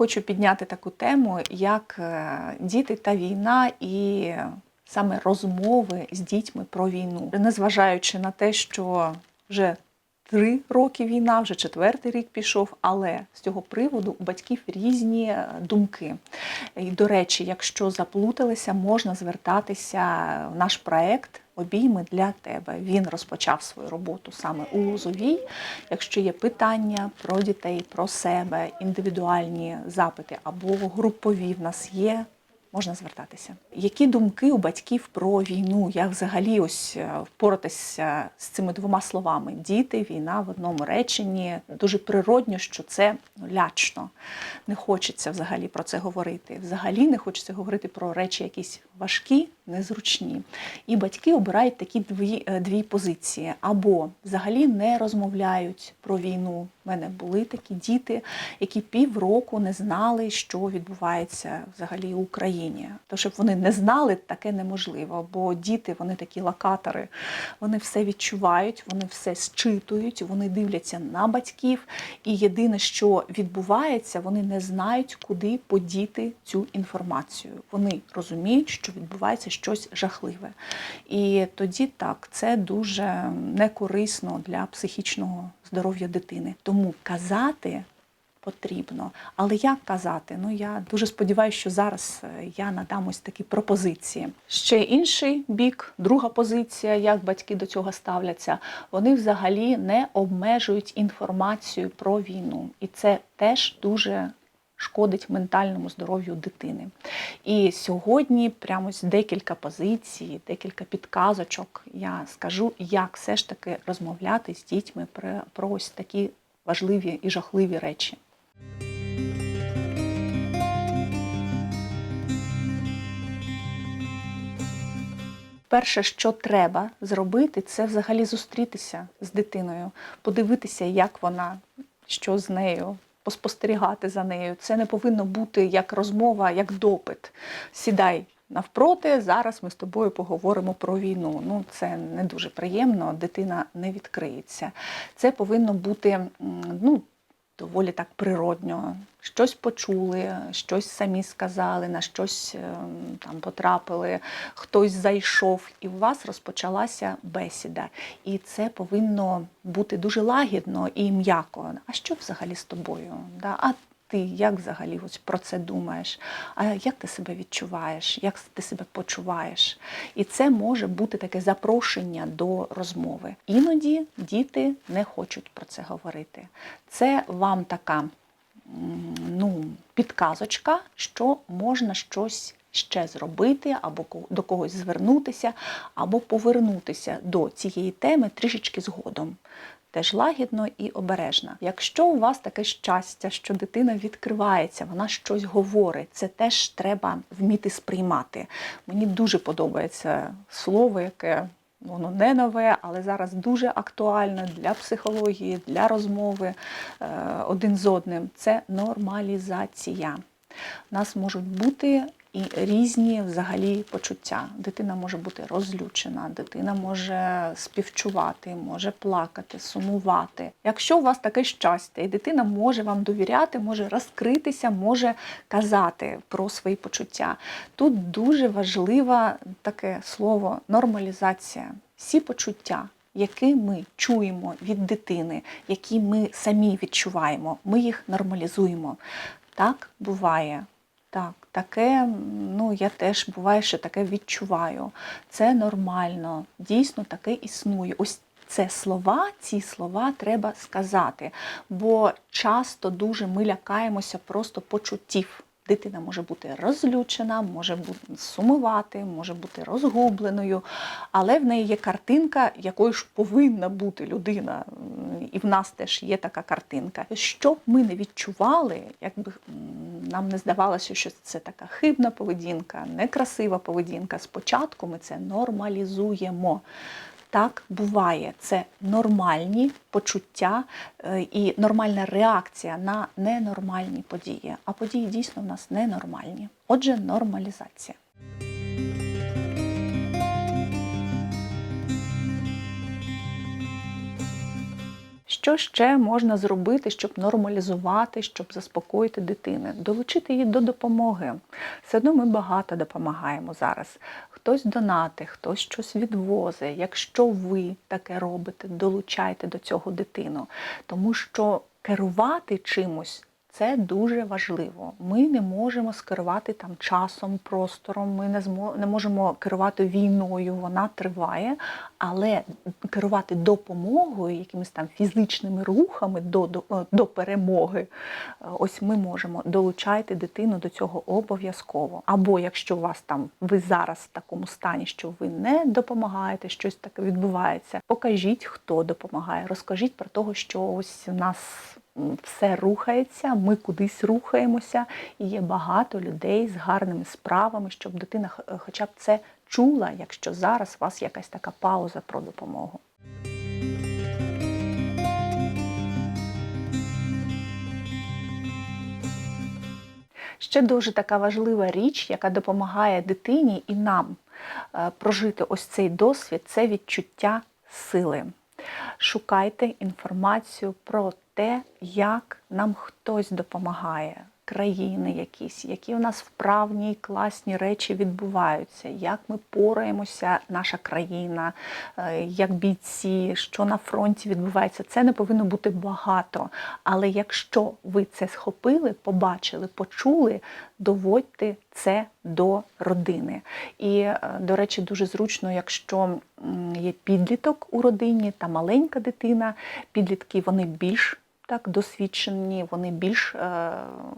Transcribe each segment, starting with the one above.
хочу підняти таку тему, як е, діти та війна і саме розмови з дітьми про війну, незважаючи на те, що вже три роки війна, вже четвертий рік пішов, але з цього приводу у батьків різні е, думки. І, до речі, якщо заплуталися, можна звертатися в наш проект. Обійми для тебе. Він розпочав свою роботу саме у Лозовій. Якщо є питання про дітей, про себе, індивідуальні запити або групові в нас є, можна звертатися. Які думки у батьків про війну? Як взагалі ось е, впоратися з цими двома словами: діти, війна в одному реченні. Дуже природньо, що це лячно. Не хочеться взагалі про це говорити. Взагалі не хочеться говорити про речі якісь важкі, незручні. І батьки обирають такі дві, е, дві позиції: або взагалі не розмовляють про війну. У мене були такі діти, які півроку не знали, що відбувається взагалі в Україні. То, щоб вони не знали, таке неможливо, бо діти вони такі локатори, вони все відчувають, вони все зчитують, вони дивляться на батьків. І єдине, що відбувається, вони не знають, куди подіти цю інформацію. Вони розуміють, що відбувається щось жахливе. І тоді так, це дуже некорисно для психічного здоров'я дитини. Тому казати потрібно. Але як казати? Ну я дуже сподіваюся, що зараз е, я надам ось такі пропозиції. Ще інший бік, друга позиція, як батьки до цього ставляться. Вони взагалі не обмежують інформацію про війну, і це теж дуже. Шкодить ментальному здоров'ю дитини. І сьогодні прямо декілька позицій, декілька підказочок я скажу, як все ж таки розмовляти з дітьми про ось такі важливі і жахливі речі. Перше, що треба зробити, це взагалі зустрітися з дитиною, подивитися, як вона, що з нею, поспостерігати за нею. Це не повинно бути як розмова, як допит. Сідай навпроти, зараз ми з тобою поговоримо про війну. Ну, це не дуже приємно, дитина не відкриється. Це повинно бути ну, доволі так природньо. Щось почули, щось самі сказали, на щось ем, там потрапили, хтось зайшов, і у вас розпочалася бесіда. І це повинно бути дуже лагідно і м'яко. А що взагалі з тобою? А ти як взагалі ось про це думаєш? А як ти себе відчуваєш? Як ти себе почуваєш? І це може бути таке запрошення до розмови. Іноді діти не хочуть про це говорити. Це вам така ну, підказочка, що можна щось ще зробити, або до когось звернутися, або повернутися до цієї теми трішечки згодом. Теж лагідно і обережно. Якщо у вас таке щастя, що дитина відкривається, вона щось говорить, це теж треба вміти сприймати. Мені дуже подобається слово, яке воно не нове, але зараз дуже актуально для психології, для розмови е, один з одним. Це нормалізація. У нас можуть бути і різні взагалі почуття. Дитина може бути розлючена, дитина може співчувати, може плакати, сумувати. Якщо у вас таке щастя, і дитина може вам довіряти, може розкритися, може казати про свої почуття. Тут дуже важливе таке слово нормалізація. Всі почуття. Які ми чуємо від дитини, які ми самі відчуваємо, ми їх нормалізуємо. Так буває. Так, таке, ну я теж буває, що таке відчуваю. Це нормально, дійсно таке існує. Ось це слова, ці слова треба сказати, бо часто дуже ми лякаємося просто почуттів. Дитина може бути розлючена, може бути сумувати, може бути розгубленою, але в неї є картинка, якою ж повинна бути людина. І в нас теж є така картинка. Щоб ми не відчували, якби нам не здавалося, що це така хибна поведінка, некрасива поведінка. Спочатку ми це нормалізуємо. Так буває, це нормальні почуття е, і нормальна реакція на ненормальні події. А події дійсно в нас ненормальні. Отже, нормалізація. Що ще можна зробити, щоб нормалізувати, щоб заспокоїти дитину? Долучити її до допомоги. Все одно ми багато допомагаємо зараз. Хтось донати, хтось щось відвозить. Якщо ви таке робите, долучайте до цього дитину. Тому що керувати чимось це дуже важливо. Ми не можемо скерувати там часом, простором, ми не змо, не можемо керувати війною, вона триває, але керувати допомогою, якимись там фізичними рухами до, до, е, до перемоги, е, ось ми можемо долучайте дитину до цього обов'язково. Або якщо у вас там ви зараз в такому стані, що ви не допомагаєте, щось таке відбувається, покажіть, хто допомагає, розкажіть про того, що ось у нас все рухається, ми кудись рухаємося, і є багато людей з гарними справами, щоб дитина хоча б це чула, якщо зараз у вас якась така пауза про допомогу. Ще дуже така важлива річ, яка допомагає дитині і нам е, прожити ось цей досвід це відчуття сили. Шукайте інформацію про те, як нам хтось допомагає, країни якісь, які у нас вправні, класні речі відбуваються, як ми пораємося, наша країна, е, як бійці, що на фронті відбувається. Це не повинно бути багато. Але якщо ви це схопили, побачили, почули, доводьте це до родини. І, е, до речі, дуже зручно, якщо є підліток у родині та маленька дитина, підлітки вони більш так досвідчені, вони більш е,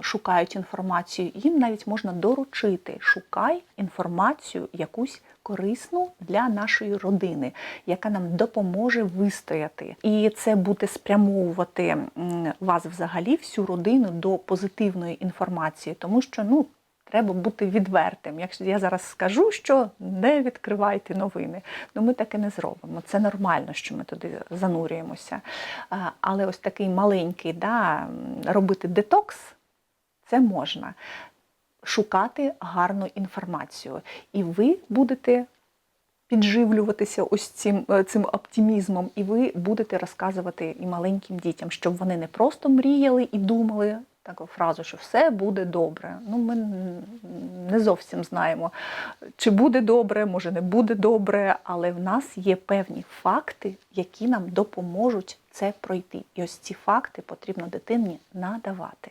шукають інформацію. Їм навіть можна доручити. Шукай інформацію якусь корисну для нашої родини, яка нам допоможе вистояти. І це буде спрямовувати вас взагалі, всю родину до позитивної інформації, тому що ну. Треба бути відвертим. Якщо я зараз скажу, що не відкривайте новини, ну ми таке не зробимо. Це нормально, що ми туди занурюємося. Але ось такий маленький, да, робити детокс це можна. Шукати гарну інформацію. І ви будете підживлюватися ось цим, е, цим оптимізмом, і ви будете розказувати і маленьким дітям, щоб вони не просто мріяли і думали таку фразу, що все буде добре. Ну, ми не зовсім знаємо, чи буде добре, може не буде добре, але в нас є певні факти, які нам допоможуть це пройти. І ось ці факти потрібно дитині надавати.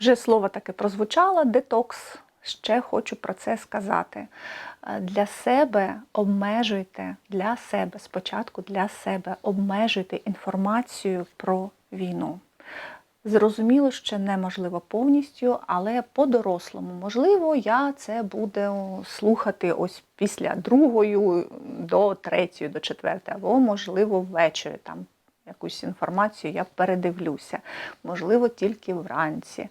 Вже слово таке прозвучало детокс. Ще хочу про це сказати. Е, Для себе обмежуйте для себе спочатку для себе обмежуйте інформацію про війну. Зрозуміло, що неможливо повністю, але по-дорослому, можливо, я це буду слухати ось після другої до третьої, до четвертої, або, можливо, ввечері там якусь інформацію я передивлюся, можливо, тільки вранці.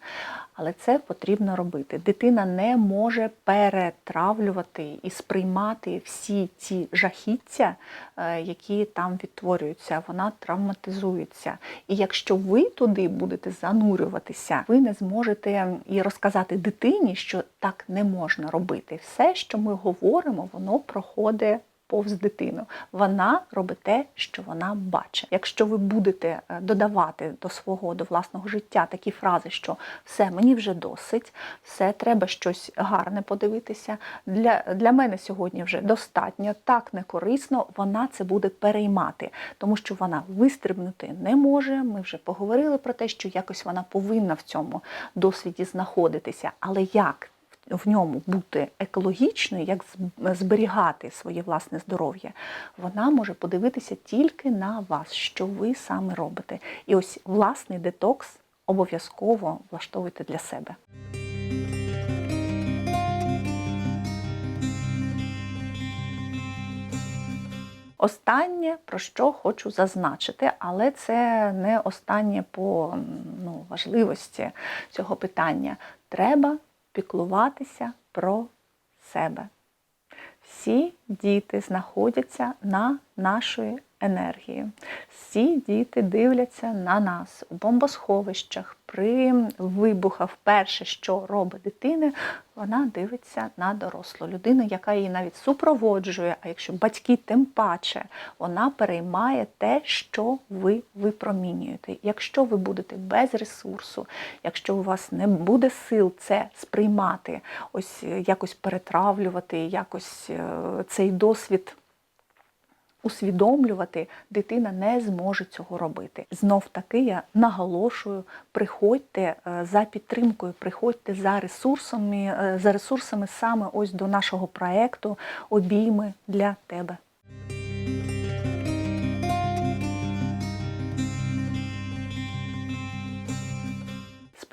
Але це потрібно робити. Дитина не може перетравлювати і сприймати всі ці жахіття, е, які там відтворюються. Вона травматизується. І якщо ви туди будете занурюватися, ви не зможете і розказати дитині, що так не можна робити. Все, що ми говоримо, воно проходить повз дитину. Вона робить те, що вона бачить. Якщо ви будете е, додавати до свого до власного життя такі фрази, що все мені вже досить, все треба щось гарне подивитися. Для, для мене сьогодні вже достатньо, так не корисно, вона це буде переймати, тому що вона вистрибнути не може. Ми вже поговорили про те, що якось вона повинна в цьому досвіді знаходитися. Але як? В ньому бути екологічною, як зберігати своє власне здоров'я, вона може подивитися тільки на вас, що ви саме робите. І ось власний детокс обов'язково влаштовуйте для себе. Останнє, про що хочу зазначити, але це не останнє по ну, важливості цього питання. Треба піклуватися про себе. Всі діти знаходяться на нашої енергії. Всі діти дивляться на нас у бомбосховищах. При вибухах перше, що робить дитина, вона дивиться на дорослу людину, яка її навіть супроводжує. А якщо батьки тим паче, вона переймає те, що ви випромінюєте. Якщо ви будете без ресурсу, якщо у вас не буде сил це сприймати, ось е, якось перетравлювати, якось е, цей досвід усвідомлювати, дитина не зможе цього робити. Знов таки я наголошую, приходьте е, за підтримкою, приходьте за ресурсами, е, за ресурсами саме ось до нашого проекту Обійми для тебе.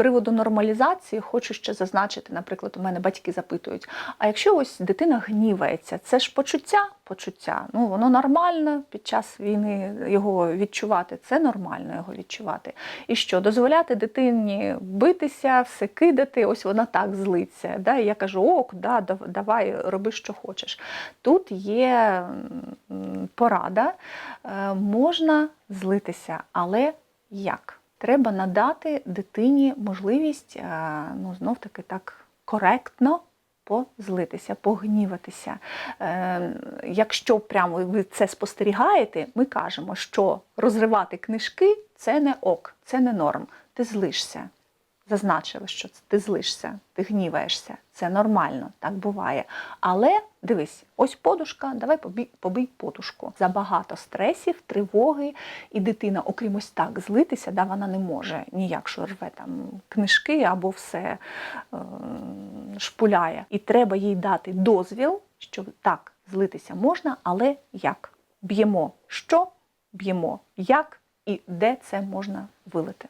Приводу нормалізації хочу ще зазначити, наприклад, у мене батьки запитують: а якщо ось дитина гнівається, це ж почуття? Почуття. Ну воно нормально під час війни його відчувати. Це нормально його відчувати. І що дозволяти дитині битися, все кидати, ось вона так злиться. Да? І я кажу, ок, да, давай, роби, що хочеш. Тут є порада, Е, можна злитися, але як? Треба надати дитині можливість е, ну, знов таки так коректно позлитися, погніватися. Е, Якщо прямо ви це спостерігаєте, ми кажемо, що розривати книжки це не ок, це не норм. Ти злишся. Зазначили, що ти злишся, ти гніваєшся. Це нормально, так буває. Але дивись, ось подушка, давай побій, побий подушку. Забагато стресів, тривоги, і дитина, окрім ось так злитися, да, вона не може ніяк, що рве там книжки або все е, шпуляє. І треба їй дати дозвіл, що так, злитися можна, але як? Б'ємо що, б'ємо як і де це можна вилити.